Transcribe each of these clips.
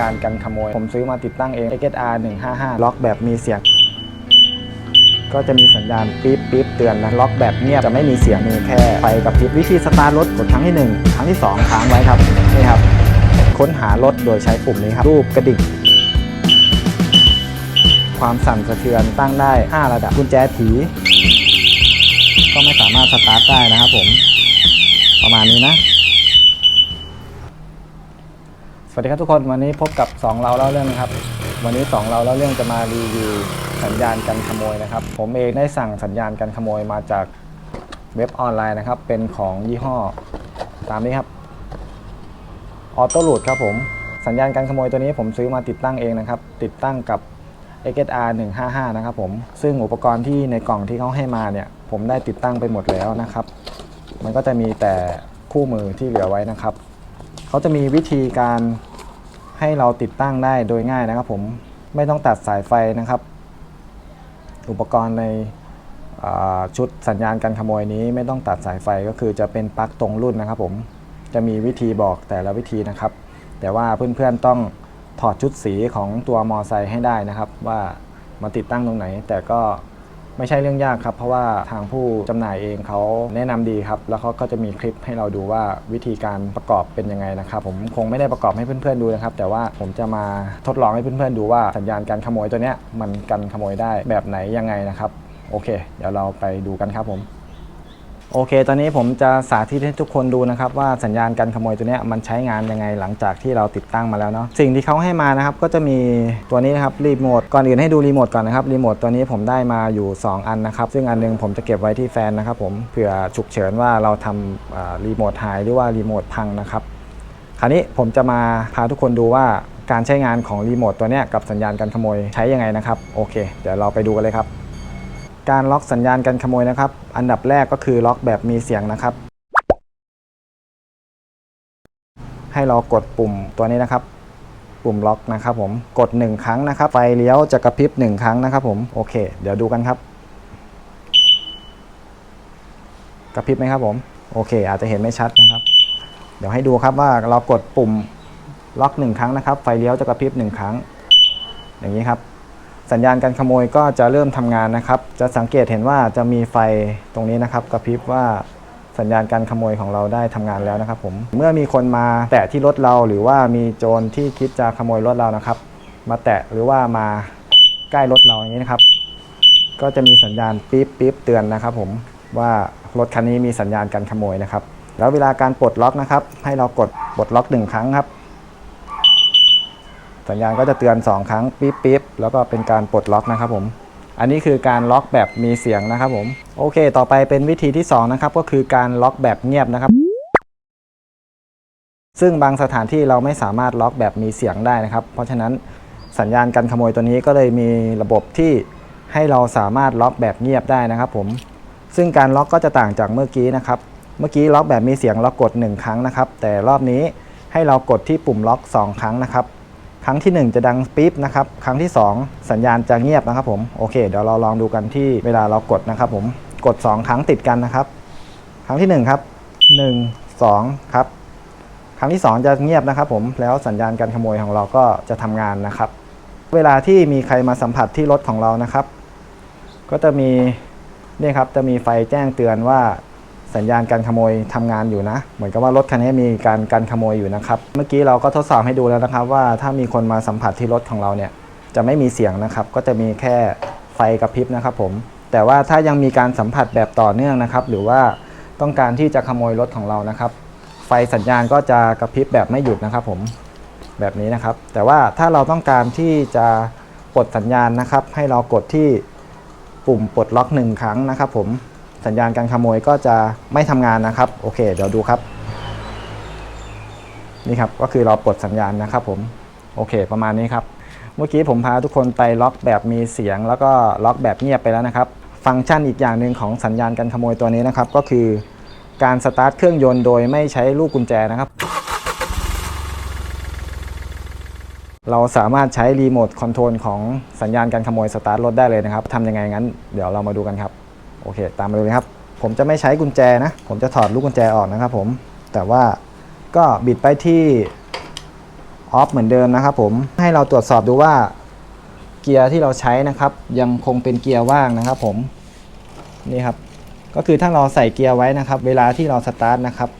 ญาณกันขโมย ผมซื้อมาติดตั้งเอง XR 155 ล็อกแบบมีเสียง ก็จะมีสัญญาณปี๊บปี๊บเตือนนะ ล็อกแบบเงียบจะไม่มีเสียงมีแค่ไฟกับพริบวิธีสตาร์ทรถกดครั้งที่ 1 ครั้งที่ 2 ค้างไว้ครับ นี่ครับ ค้นหารถโดยใช้ปุ่มนี้ครับ รูปกระดิ่งความสั่นสะเทือนตั้งได้ 5 ระดับกุญแจผีก็ไม่สามารถสตาร์ทได้นะครับผม ประมาณนี้นะ ส วัสดีครับทุกคนวันนี้พบกับ 2 เราเล่าเรื่องนะครับ วันนี้ 2 เราเล่าเรื่องจะมารีวิวสัญญาณกันขโมยนะครับ ผมเองได้สั่งสัญญาณกันขโมยมาจากเว็บออนไลน์นะครับ เป็นของยี่ห้อตามนี้ครับออโต้ลูดครับผมสัญญาณการขโมยตัวนี้ผมซื้อมาติดตั้งเองนะครับ ติดตั้งกับ XR 155นะครับผมซึ่งอุปกรณ์ที่ในกล่องที่เขาให้มาเนี่ย ผมได้ติดตั้งไปหมดแล้วนะครับ มันก็จะมีแต่คู่มือที่เหลือไว้นะครับเขาจะมีวิธีการ ให้เราติดตั้งได้โดยง่ายนะครับผมไม่ต้องตัดสายไฟนะครับ อุปกรณ์ในชุดสัญญาณการขโมยนี้ไม่ต้องตัดสายไฟก็คือจะเป็นปลั๊กตรงรุ่นนะครับผมจะมีวิธีบอกแต่ละวิธีนะครับ แต่ว่าเพื่อนๆต้องถอดชุดสีของตัวมอไซค์ให้ได้นะครับ ว่ามาติดตั้งตรงไหน แต่ก็ ไม่ใช่เรื่องยากครับ เพราะว่าทางผู้จำหน่ายเองเขาแนะนำดีครับ แล้วเขาก็จะมีคลิปให้เราดูว่าวิธีการประกอบเป็นยังไงนะครับผมคงไม่ได้ประกอบให้เพื่อนๆดูนะครับ แต่ว่าผมจะมาทดลองให้เพื่อนๆดูว่าสัญญาณการขโมยตัวเนี้ยมันกันขโมยได้แบบไหนยังไงนะครับโอเค เดี๋ยวเราไปดูกันครับผม โอเค ตอนนี้ผมจะสาธิตให้ทุกคนดูนะครับว่าสัญญาณการขโมยตัวนี้มันใช้งานยังไงหลังจากที่เราติดตั้งมาแล้วเนาะสิ่งที่เขาให้มานะครับก็จะมีตัวนี้นะครับรีโมทก่อนอื่นให้ดูรีโมทก่อนนะครับรีโมทตัวนี้ผมได้มาอยู่ 2 อันนะครับ ซึ่งอันหนึงผมจะเก็บไว้ที่แฟนนะครับผมเผื่อฉุกเฉินว่าเราทำรีโมทหายหรือว่ารีโมทพังนะครับคราวนี้ผมจะมาพาทุกคนดูว่าการใช้งานของรีโมทตัวนี้กับสัญญาณการขโมยใช้ยังไงนะครับโอเค เดี๋ยวเราไปดูกันเลยครับ การล็อกสัญญาณการขโมยนะครับ อันดับแรกก็คือล็อกแบบมีเสียงนะครับ ให้เรากดปุ่มตัวนี้นะครับ ปุ่มล็อกนะครับ ผมกด 1 ครั้งนะครับ ไฟเลี้ยวจะกระพริบ 1 ครั้งนะครับ ผมโอเค เดี๋ยวดูกันครับ กระพริบไหมครับผมโอเค อาจจะเห็นไม่ชัดนะครับ เดี๋ยวให้ดูครับว่าเรากดปุ่มล็อก 1 ครั้งนะครับ ไฟเลี้ยวจะกระพริบ 1 ครั้ง อย่างนี้ครับ สัญญาณการขโมยก็จะเริ่มทำงานนะครับ จะสังเกตเห็นว่าจะมีไฟตรงนี้นะครับกระพริบว่าสัญญาณการขโมยของเราได้ทำงานแล้วนะครับ ผมเมื่อมีคนมาแตะที่รถเราหรือว่ามีโจรที่คิดจะขโมยรถเรานะครับ มาแตะหรือว่ามาใกล้รถเราอย่างนี้นะครับ ก็จะมีสัญญาณปี๊บปี๊บเตือนนะครับ ผมว่ารถคันนี้มีสัญญาณการขโมยนะครับ แล้วเวลาการปลดล็อกนะครับ ให้เรากดปลดล็อกหนึ่งครั้งครับ สัญญาณก็จะเตือน 2 ครั้งปี๊บปี๊บ แล้วก็เป็นการปลดล็อกนะครับผมอันนี้คือการล็อกแบบมีเสียงนะครับผมโอเค ต่อไปเป็นวิธีที่2นะครับก็คือการล็อกแบบเงียบนะครับ ซึ่งบางสถานที่เราไม่สามารถล็อกแบบมีเสียงได้นะครับ เพราะฉะนั้นสัญญาณการขโมยตัวนี้ก็เลยมีระบบที่ให้เราสามารถล็อกแบบเงียบได้นะครับผมซึ่งการล็อกก็จะต่างจากเมื่อกี้นะครับ เมื่อกี้ล็อกแบบมีเสียงเรากด 1 ครั้งนะครับ แต่รอบนี้ให้เรากดที่ปุ่มล็อก 2 ครั้งนะครับ ครั้งที่ 1 จะดังปี๊บนะครับ ครั้งที่ 2 สัญญาณจะเงียบนะครับผมโอเคเดี๋ยวเราลองดูกันที่เวลาเรากดนะครับผมกด 2 ครั้งติดกันนะครับ ครั้งที่ 1 ครับ 1 2 ครับ ครั้งที่ 2 จะเงียบนะครับผมแล้วสัญญาณการขโมยของเราก็จะทำงานนะครับ เวลาที่มีใครมาสัมผัสที่รถของเรานะครับ ก็จะมีนี่ครับจะมีไฟแจ้งเตือนว่า สัญญาณการขโมยทำงานอยู่นะ เหมือนกับว่ารถคันนี้มีการการขโมยอยู่นะครับ เมื่อกี้เราก็ทดสอบให้ดูแล้วนะครับ ว่าถ้ามีคนมาสัมผัสที่รถของเราเนี่ยจะไม่มีเสียงนะครับ ก็จะมีแค่ไฟกระพริบนะครับผม แต่ว่าถ้ายังมีการสัมผัสแบบต่อเนื่องนะครับ หรือว่าต้องการที่จะขโมยรถของเรานะครับ ไฟสัญญาณก็จะกระพริบแบบไม่หยุดนะครับผมแบบนี้นะครับ แต่ว่าถ้าเราต้องการที่จะปลดสัญญาณนะครับ ให้เรากดที่ปุ่มปลดล็อกหนึ่งครั้งนะครับผม สัญญาณการขโมยก็จะไม่ทำงานนะครับ โอเค เดี๋ยวดูครับ นี่ครับก็คือเราปลดสัญญาณนะครับผม โอเค ประมาณนี้ครับ เมื่อกี้ผมพาทุกคนไปล็อกแบบมีเสียง แล้วก็ล็อกแบบเงียบไปแล้วนะครับ ฟังก์ชันอีกอย่างหนึ่งของสัญญาณการขโมยตัวนี้นะครับ ก็คือการสตาร์ทเครื่องยนต์โดยไม่ใช้ลูกกุญแจนะครับ เราสามารถใช้รีโมทคอนโทรลของสัญญาณการขโมยสตาร์ทรถได้เลยนะครับทำยังไงงั้น เดี๋ยวเรามาดูกันครับ โอเค ตามมาดูเลยครับ ผมจะไม่ใช้กุญแจนะ ผมจะถอดลูกกุญแจออกนะครับผม แต่ว่าก็บิดไปที่ออฟเหมือนเดิมนะครับผม ให้เราตรวจสอบดูว่าเกียร์ที่เราใช้นะครับ ยังคงเป็นเกียร์ว่างนะครับผม นี่ครับ ก็คือถ้าเราใส่เกียร์ไว้นะครับ เวลาที่เราสตาร์ทนะครับ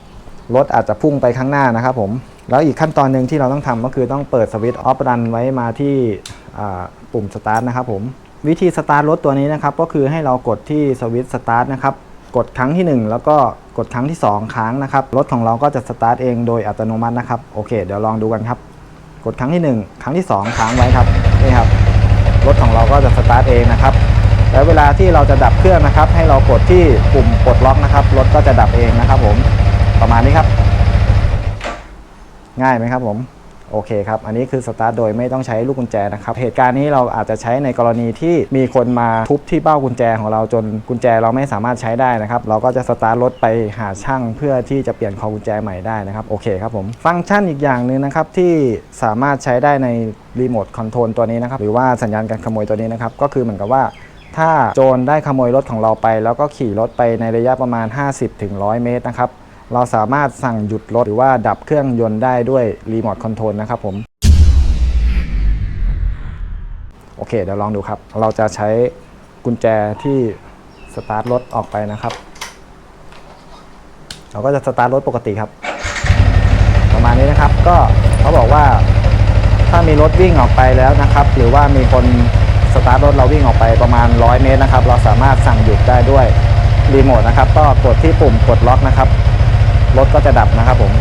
รถอาจจะพุ่งไปข้างหน้านะครับผม แล้วอีกขั้นตอนหนึ่งที่เราต้องทำก็คือต้องเปิดสวิตช์ออฟรันไว้มาที่ปุ่มสตาร์ทนะครับผม วิธีสตาร์ทรถตัวนี้นะครับก็คือให้เรากดที่สวิตช์สตาร์ทนะครับกดครั้งที่ 1 แล้วก็กดครั้งที่ 2 ครั้งนะครับรถของเราก็จะสตาร์ทเองโดยอัตโนมัตินะครับโอเค เดี๋ยวลองดูกันครับ กดครั้งที่ 1 ครั้งที่ 2 ค้างไว้ครับนี่ครับรถของเราก็จะสตาร์ทเองนะครับแล้วเวลาที่เราจะดับเครื่องนะครับ ให้เรากดที่ปุ่มปลดล็อกนะครับรถก็จะดับเองนะครับ ผมประมาณนี้ครับ ง่ายไหมครับผม โอเคครับ อันนี้คือสตาร์ทโดยไม่ต้องใช้ลูกกุญแจนะครับ เหตุการณ์นี้เราอาจจะใช้ในกรณีที่มีคนมาทุบที่เป้ากุญแจของเราจนกุญแจเราไม่สามารถใช้ได้นะครับ เราก็จะสตาร์ทรถไปหาช่างเพื่อที่จะเปลี่ยนคอกุญแจใหม่ได้นะครับ โอเคครับผม ฟังก์ชันอีกอย่างหนึ่งนะครับที่สามารถใช้ได้ในรีโมทคอนโทรลตัวนี้นะครับ หรือว่าสัญญาณการขโมยตัวนี้นะครับ ก็คือเหมือนกับว่าถ้าโจรได้ขโมยรถของเราไป แล้วก็ขี่รถไปในระยะประมาณ 50-100 เมตรนะครับ เราสามารถสั่งหยุดรถหรือว่าดับเครื่องยนต์ได้ด้วยรีโมทคอนโทรลนะครับผมโอเคเดี๋ยวลองดูครับ เราจะใช้กุญแจที่สตาร์ทรถออกไปนะครับ เราก็จะสตาร์ทรถปกติครับ ประมาณนี้นะครับก็เขาบอกว่าถ้ามีรถวิ่งออกไปแล้วนะครับ หรือว่ามีคนสตาร์ทรถเราวิ่งออกไปประมาณ 100 เมตรนะครับ เราสามารถสั่งหยุดได้ด้วยรีโมทนะครับ ก็กดที่ปุ่มกดล็อกนะครับ รถก็จะดับนะครับผม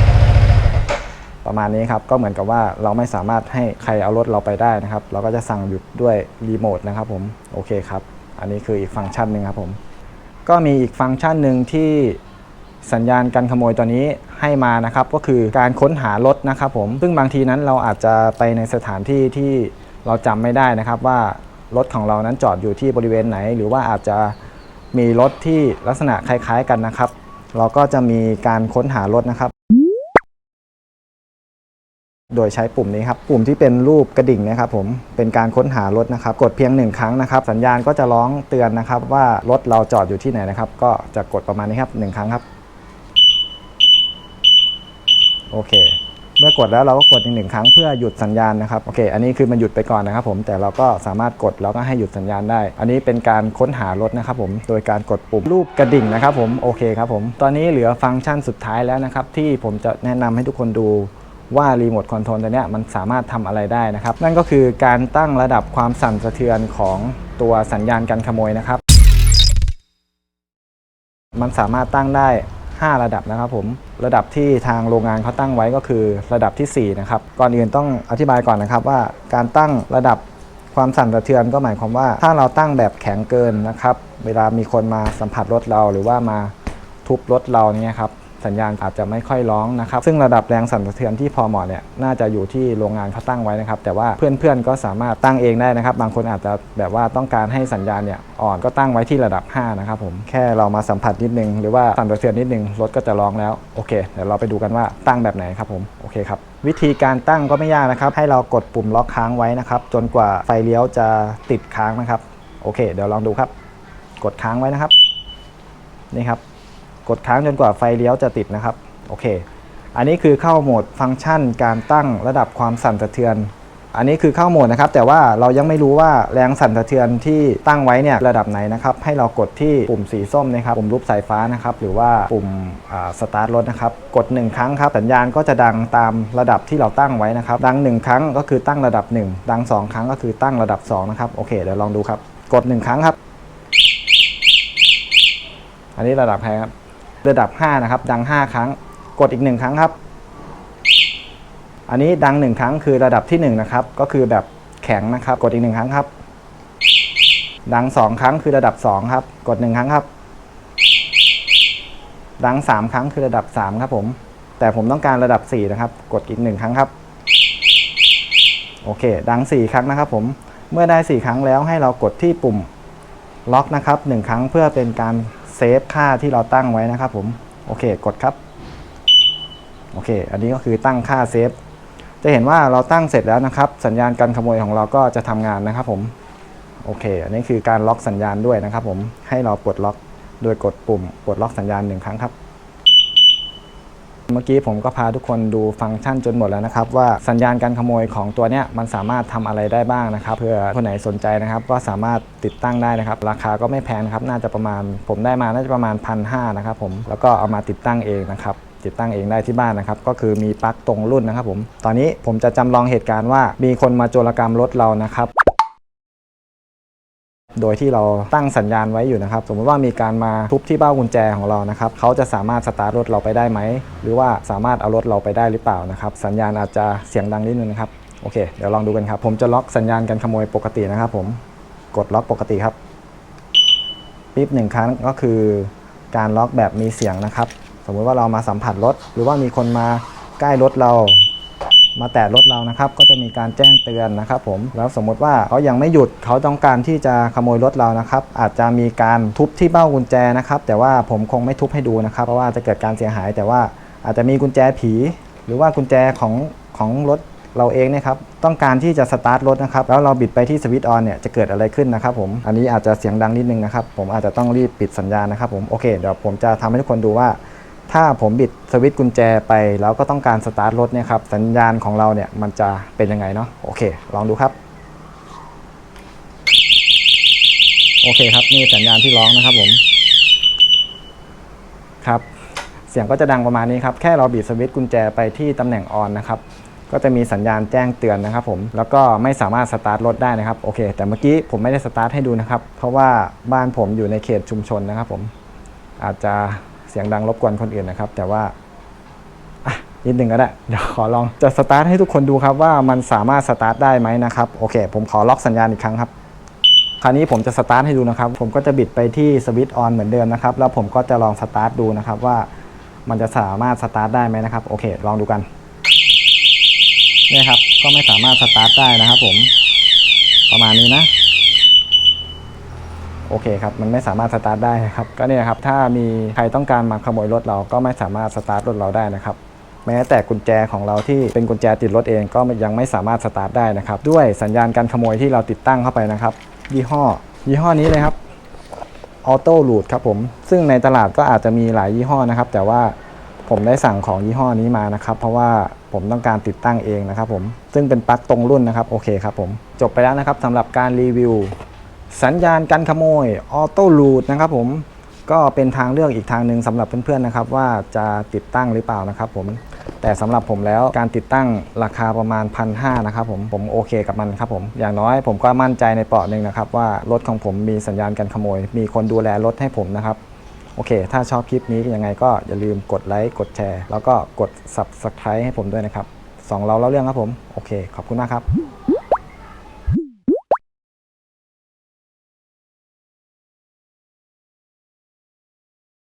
ประมาณนี้ครับก็เหมือนกับว่าเราไม่สามารถให้ใครเอารถเราไปได้นะครับ เราก็จะสั่งหยุดด้วยรีโมทนะครับผมโอเคครับ อันนี้คืออีกฟังก์ชันหนึ่งครับผมก็มีอีกฟังก์ชันหนึ่งที่สัญญาณการขโมยตัวนี้ให้มานะครับ ก็คือการค้นหารถนะครับผม ซึ่งบางทีนั้นเราอาจจะไปในสถานที่ที่เราจำไม่ได้นะครับว่ารถของเรานั้นจอดอยู่ที่บริเวณไหน หรือว่าอาจจะมีรถที่ลักษณะคล้าย ๆ กันนะครับ เราก็จะมีการค้นหารถนะครับ โดยใช้ปุ่มนี้ครับ ปุ่มที่เป็นรูปกระดิ่งนะครับผมเป็นการค้นหารถนะครับ กดเพียงหนึ่งครั้งนะครับ สัญญาณก็จะร้องเตือนนะครับ ว่ารถเราจอดอยู่ที่ไหนนะครับ ก็จะกดประมาณนี้ครับหนึ่งครั้งครับ โอเค เมื่อกดแล้วเราก็กดอีกหนึ่งครั้งเพื่อหยุดสัญญาณนะครับโอเค อันนี้คือมันหยุดไปก่อนนะครับผมแต่เราก็สามารถกดแล้วก็ให้หยุดสัญญาณได้ อันนี้เป็นการค้นหารถนะครับผมโดยการกดปุ่มรูปกระดิ่งนะครับผมโอเคครับผมตอนนี้เหลือฟังก์ชันสุดท้ายแล้วนะครับที่ผมจะแนะนำให้ทุกคนดูว่ารีโมทคอนโทรลตัวนี้มันสามารถทำอะไรได้นะครับ นั่นก็คือการตั้งระดับความสั่นสะเทือนของตัวสัญญาณการขโมยนะครับ มันสามารถตั้งได้ 5 ระดับนะครับผมระดับที่ทางโรงงานเขาตั้งไว้ก็คือระดับทีสี่4นะครับก่อนอื่นต้องอธิบายก่อนนะครับว่าการตั้งระดับความสั่นสะเทือนก็หมายความว่า ถ้าเราตั้งแบบแข็งเกินนะครับ เวลามีคนมาสัมผัสรถเราหรือว่ามาทุบรถเราเนี่ยครับ สัญญาณอาจจะไม่ค่อยร้องนะครับ ซึ่งระดับแรงสั่นสะเทือนที่พอเหมาะเนี่ยน่าจะอยู่ที่โรงงานเขาตั้งไว้นะครับ แต่ว่าเพื่อนๆก็สามารถตั้งเองได้นะครับ บางคนอาจจะแบบว่าต้องการให้สัญญาณเนี่ยอ่อนก็ตั้งไว้ที่ระดับ 5 นะครับผมแค่เรามาสัมผัสนิดนึง หรือว่าสั่นสะเทือนนิดนึงรถก็จะร้องแล้วโอเคเดี๋ยวเราไปดูกันว่าตั้งแบบไหนครับผมโอเคครับวิธีการตั้งก็ไม่ยากนะครับ ให้เรากดปุ่มล็อกค้างไว้นะครับจนกว่าไฟเลี้ยวจะติดค้างนะครับโอเค เดี๋ยวลองดูครับ กดค้างไว้นะครับ นี่ครับ กดค้างจนกว่าไฟเลี้ยวจะติดนะครับ โอเค อันนี้คือเข้าโหมดฟังก์ชัน การตั้งระดับความสั่นสะเทือน อันนี้คือเข้าโหมดนะครับ แต่ว่าเรายังไม่รู้ว่าแรงสั่นสะเทือนที่ตั้งไว้เนี่ยระดับไหนนะครับ ให้เรากดที่ปุ่มสีส้มนะครับ ปุ่มรูปสายฟ้านะครับ หรือว่าปุ่มสตาร์ทรถนะครับ กด 1 ครั้งครับ สัญญาณก็จะดังตามระดับที่เราตั้งไว้นะครับ ดัง 1 ครั้งก็คือตั้งระดับ 1 ดัง 2 ครั้งก็คือตั้งระดับ2นะครับ โอเค เดี๋ยวลองดูครับ กด 1 ครั้งครับ อันนี้ระดับแพงครับ ระดับ 5 นะครับ ดัง 5 ครั้ง กดอีก 1 ครั้งครับ อันนี้ดัง 1 ครั้งคือระดับที่ 1 นะครับ ก็คือแบบแข็งนะครับ กดอีก 1 ครั้งครับ ดัง 2 ครั้งคือระดับ 2 ครับ กด 1 ครั้งครับ ดัง 3 ครั้งคือระดับ 3 ครับผม แต่ผมต้องการระดับ 4 นะครับ กดอีก 1 ครั้งครับ โอเค ดัง 4 ครั้งนะครับผม เมื่อได้ 4 ครั้งแล้วให้เรากดที่ปุ่มล็อกนะครับ 1 ครั้งเพื่อเป็นการ เซฟค่าที่เราตั้งไว้นะครับผมโอเคกดครับโอเค อันนี้ก็คือตั้งค่าเซฟจะเห็นว่าเราตั้งเสร็จแล้วนะครับ สัญญาณการขโมยของเราก็จะทำงานนะครับผมโอเค อันนี้คือการล็อกสัญญาณด้วยนะครับผมให้เราปลดล็อกโดยกดปุ่มปลดล็อกสัญญาณหนึ่งครั้งครับ เมื่อกี้ผมก็พาทุกคนดูฟังก์ชันจนหมดแล้วนะครับ ว่าสัญญาณการขโมยของตัวเนี้ยมันสามารถทำอะไรได้บ้างนะครับเพื่อคนไหนสนใจนะครับ ก็สามารถติดตั้งได้นะครับ ราคาก็ไม่แพงครับน่าจะประมาณ ผมได้มาน่าจะประมาณพันห้านะครับผมแล้วก็เอามาติดตั้งเองนะครับติดตั้งเองได้ที่บ้านนะครับ ก็คือมีปลั๊กตรงรุ่นนะครับผม ตอนนี้ผมจะจำลองเหตุการณ์ว่ามีคนมาโจรกรรมรถเรานะครับ โดยที่เราตั้งสัญญาณไว้อยู่นะครับ สมมติว่ามีการมาทุบที่เบ้ากุญแจของเรานะครับเขาจะสามารถสตาร์ทรถเราไปได้ไหม หรือว่าสามารถเอารถเราไปได้หรือเปล่านะครับ สัญญาณอาจจะเสียงดังนิดนึงนะครับ โอเค เดี๋ยวลองดูกันครับ ผมจะล็อกสัญญาณการขโมยปกตินะครับผม กดล็อกปกติครับปิ๊บหนึ่งครั้งก็คือ การล็อกแบบมีเสียงนะครับ สมมุติว่าเรามาสัมผัสรถ หรือว่ามีคนมาใกล้รถเรา มาแตะรถเรานะครับก็จะมีการแจ้งเตือนนะครับผมแล้วสมมติว่าเขายังไม่หยุดเขาต้องการที่จะขโมยรถเรานะครับอาจจะมีการทุบที่เบ้ากุญแจนะครับแต่ว่าผมคงไม่ทุบให้ดูนะครับ เพราะว่าจะเกิดการเสียหาย แต่ว่าอาจจะมีกุญแจผี หรือว่ากุญแจของของรถเราเองเนะครับต้องการที่จะสตาร์ทรถนะครับแล้วเราบิดไปที่สวิตช์ออนเนี่ยจะเกิดอะไรขึ้นนะครับผมอันนี้อาจจะเสียงดังนิดนึงนะครับผมอาจจะต้องรีบปิดสัญญาณนะครับผมโอเคเดี๋ยวผมจะทำให้ทุกคนดูว่า ถ้าผมบิดสวิตช์กุญแจไป แล้วก็ต้องการสตาร์ทรถเนี่ยครับสัญญาณของเราเนี่ยมันจะเป็นยังไงเนาะโอเค ลองดูครับ โอเคครับนี่สัญญาณที่ร้องนะครับผมครับเสียงก็จะดังประมาณนี้ครับ แค่เราบิดสวิตช์กุญแจไปที่ตำแหน่งออนนะครับ ก็จะมีสัญญาณแจ้งเตือนนะครับผม แล้วก็ไม่สามารถสตาร์ทรถได้นะครับ โอเค แต่เมื่อกี้ผมไม่ได้สตาร์ทให้ดูนะครับ เพราะว่าบ้านผมอยู่ในเขตชุมชนนะครับผม อาจจะ เสียงดังรบกวนคนอื่นนะครับ แต่ว่าอะนิดหนึ่งก็ได้ เดี๋ยวขอลองจะสตาร์ทให้ทุกคนดูครับว่ามันสามารถสตาร์ทได้ไหมนะครับ โอเค ผมขอล็อกสัญญาณอีกครั้งครับ คราวนี้ผมจะสตาร์ทให้ดูนะครับ ผมก็จะบิดไปที่สวิตช์ออนเหมือนเดิมนะครับ แล้วผมก็จะลองสตาร์ทดูนะครับว่ามันจะสามารถสตาร์ทได้ไหมนะครับ โอเค ลองดูกันเนี่ยครับ ก็ไม่สามารถสตาร์ทได้นะครับผม ประมาณนี้นะ โอเคครับมันไม่สามารถสตาร์ทได้ครับก็เนี่ยครับถ้ามีใครต้องการมาขโมยรถเราก็ไม่สามารถสตาร์ทรถเราได้นะครับแม้แต่กุญแจของเราที่เป็นกุญแจติดรถเองก็ยังไม่สามารถสตาร์ทได้นะครับ ด้วยสัญญาณการขโมยที่เราติดตั้งเข้าไปนะครับ ยี่ห้อ ยี่ห้อนี้เลยครับออโต้ลูดครับผม ซึ่งในตลาดก็อาจจะมีหลายยี่ห้อนะครับ แต่ว่าผมได้สั่งของยี่ห้อนี้มานะครับ เพราะว่าผมต้องการติดตั้งเองนะครับผมซึ่งเป็นปลั๊กตรงรุ่นนะครับโอเคครับผมจบไปแล้วนะครับสำหรับการรีวิว สัญญาณการขโมยออโต้ลูดนะครับผมก็เป็นทางเลือกอีกทางหนึ่งสำหรับเพื่อนๆนะครับ ว่าจะติดตั้งหรือเปล่านะครับผมแต่สำหรับผมแล้วการติดตั้งราคาประมาณพันหนะครับผมผมโอเคกับมันครับผม อย่างน้อยผมก็มั่นใจในเปราะหนึ่งนะครับ ว่ารถของผมมีสัญญาณการขโมย มีคนดูแลรถให้ผมนะครับ โอเค ถ้าชอบคลิปนี้ยังไงก็อย่าลืมกดไลค์กดแชร์ แล้วก็กด subscribe ให้ผมด้วยนะครับสองเราเล่าเรื่องครับผม โอเค ขอบคุณมากครับ